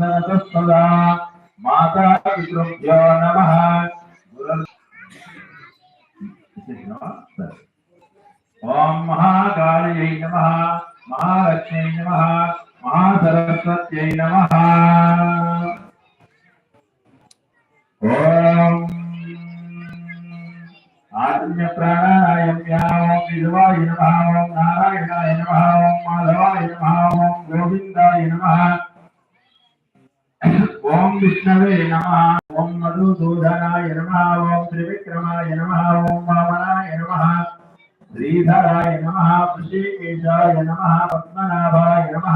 सदा माता पितृभ्यो नमः। ओम महाकालियै नमः महालक्ष्मी नमः, महासरस्वत्यै नमः। ओम आत्म्य प्राणायाम्याम विधवाय नमः। విష్ణవే నమ. ఓం మధుసూదనాయ నమ. ఓం త్రివిక్రమాయ నమ. ఓం వామనాయ నమ. శ్రీధరాయ నమ. ఋషికేశాయ నమ. పద్మనాభాయ నమ.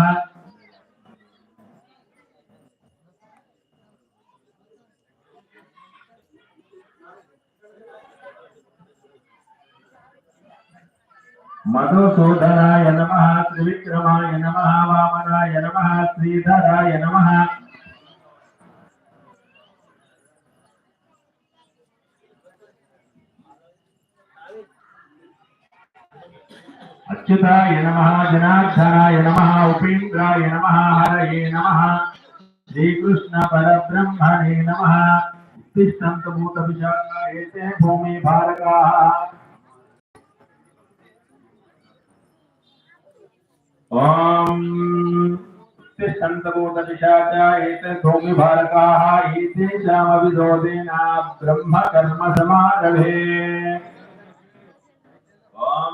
మధుసూదనాయ నమ. త్రివిక్రమాయ నమ. వామనాయ నమ. శ్రీధరాయ నమ. अच्युताय नमः, जनार्दनाय नमः, उपेन्द्राय नमः, हरये नमः। श्रीकृष्ण परब्रह्मणे नमः। तिष्ठन्तभूतविशाखायते भूमि भारकाः। ॐ भूमि भारकाः। एतेषामविरोधेन ब्रह्मकर्म समारभे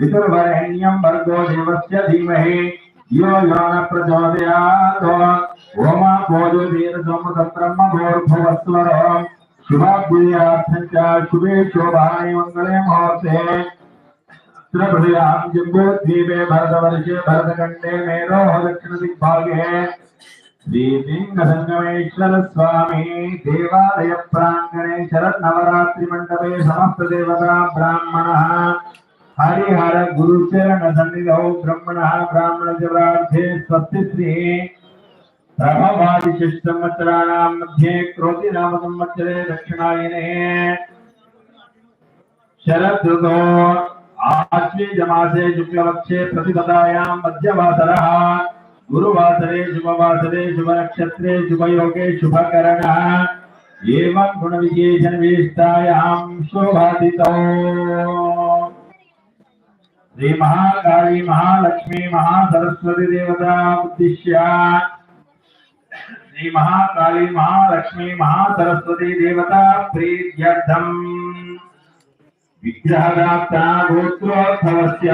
वितुर्वरेण्यं भर्गो देवस्य धीमहि। यो यो न प्रचोदयात् होमा भोजोदीर्धोमतत्रम् भोर्भुवस्वरः शुभाभ्युदयार्थं च शुभे शोभाय मंगले मुहूर्ते। त्रिभुजां जम्बूद्वीपे भरतवर्षे भरतखण्डे मेरोः दक्षिणदिग्भागे। ब्राह्मणः హరిహర గురుచరణ సన్నిధౌ బ్రహ్మణ బ్రాహ్మణ జవార్థే స్వస్తిశ్రీ ప్రభవాది శిష్టమత్రాణాం మధ్యే క్రోతి నామ సంవత్సరే దక్షిణాయనే శరదృతో ఆశ్వీజమాసే శుక్లవక్షే ప్రతిపదాయాం మధ్యవాసర గురువాసరే శుభవాసరే శుభనక్షత్రే శుభయోగే శుభకరణ ఏవం గుణవిశేషణ విశిష్టాయాం శోభాదితో महालक्ष्मी महासरस्वती देवता उद्दिश्य श्री महाकाली महालक्ष्मी महासरस्वती देवता प्रीत्यर्थम् विग्रहदाता गोत्रोद्भवस्य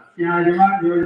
अस्याजमान् योजमान्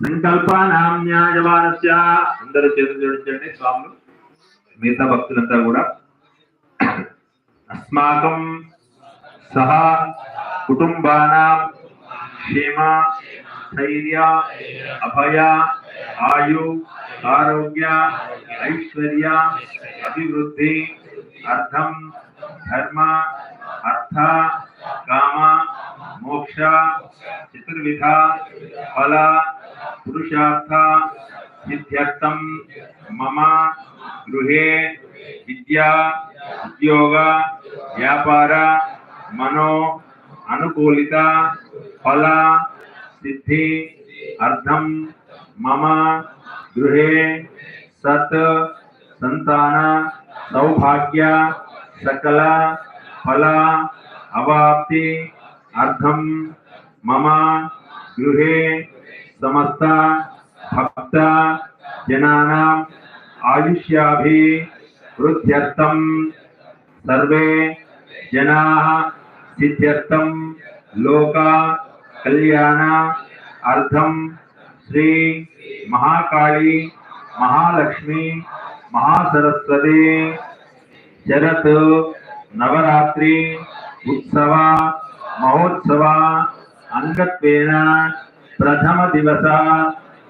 సంకల్పనామ్యా అందరూ చేతులు జోడించండి స్వాములు. మిగతా భక్తులంతా కూడా. అస్మాకం సహ కుటుంబానాం క్షేమ ధైర్య అభయ ఆయు ఆరోగ్య ఐశ్వర్య అభివృద్ధి అర్థం ధర్మ అర్థ కామ మోక్ష చతుర్విధ ఫల पुरुषार्थ मम गृह विद्या, उद्योग, व्यापार, मनो, अनुकूलिता, फल, सिद्धि अर्धम मम गृह, सत् संतान सौभाग्य, सकल, फला, अवाप्ति अर्धम मम गृह समस्त भक्त जनानाम् आयुष्याभि वृद्ध्यर्थं सर्वे जनाः सिद्ध्यर्थं लोका कल्याण अर्थम श्री महाकाली महालक्ष्मी महासरस्वती शरत नवरात्रि उत्सव महोत्सव अंगत्वेन प्रथम दिवस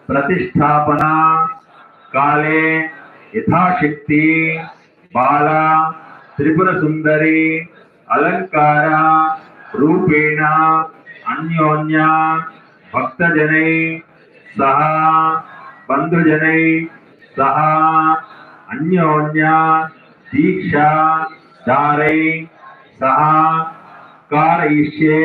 प्रतिष्ठापना काले यथाशक्ति, बाला त्रिपुर सुंदरी अलंकार रूपेण, अन्योन्य, भक्तजनै, सह बंधुजनै सह, अन्योन्य, दीक्षा धारै सह, कारयिष्ये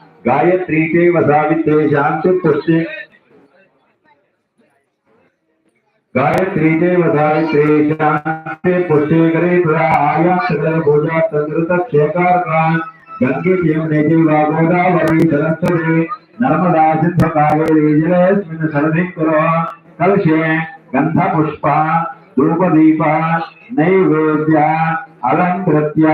गायत्री चैव सावित्रे शान्तिपुष्टे गायत्री देव सावित्रे शान्ते पुष्टे करे आया भोजा क्षेकारकान गंगे यमुने चैव गोदावरी सरस्वती नर्मदा कलशे गन्ध पुष्प धूप दीप नैवेद्य अलङ्कृत्य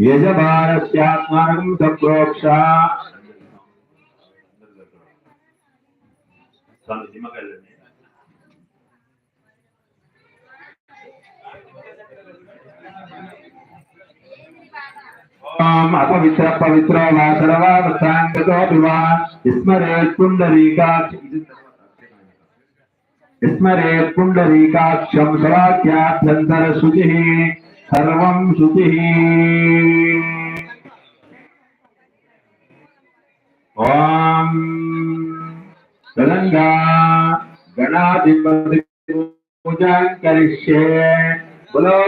यजमानस्यात्मानं सम्प्रोक्ष अपवित्र पवित्र वा सर्वा वसाङ्गतो विवा स्मरेत् पुण्डरीकाक्ष स्मरेत् पुण्डरीकाक्षं सवाक्याभ्यन्तरशुचिः सर्वं शुचिः। गणङ्गा गणाधिपति पूजां करिष्ये बोलो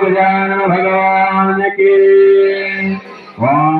भगवान की। ॐ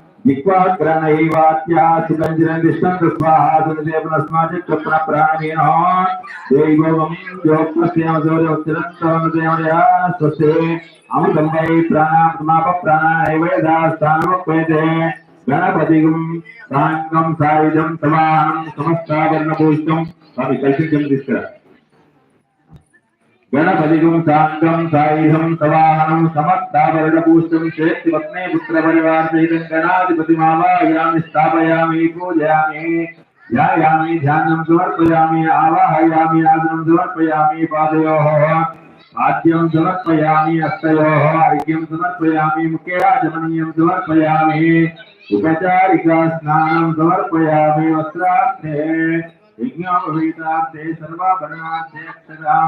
నిక్వాగ్రహణైవాత్యాసికంజనం విష్ణం కృష్ణాహాసుదేవనస్మాచక్రప్రాణమీనో దైవోగం యోగస్యమసౌర్యోత్తరస్తవనదేవయా స్వస్తి అమృతం వై ప్రాణాత్మాప ప్రాణాయవేదాస్థానమప్యేతే గణపతిగం సాంగం సాయుధం సమాహనం సమస్తావర్ణభూషితం స్వామి కల్పించం తీసుకురా. गणपतिगुं साङ्गं सायुधं सवाहनं समस्ताभरणभूषं श्रेष्ठिपत्ने पुत्रपरिवारसहितं गणाधिपतिमावाहयामि स्थापयामि पूजयामि ध्यायामि ध्यानं समर्पयामि आवाहयामि आसनं समर्पयामि पादयोः आद्यं समर्पयामि हस्तयोः अर्घ्यं समर्पयामि मुखे आचमनीयं समर्पयामि उपचारिका स्नानं समर्पयामि वस्त्रार्थे यज्ञोपवीतार्थे सर्वाभरणार्थे अक्षरां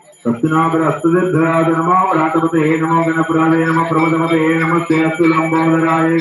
దక్షిణాగ్ర హస్తసిద్ధాయ నమో రాటపతే నమో గణపురాయ నమ ప్రమదమతే నమ శ్రేయస్సు లంబోదరాయ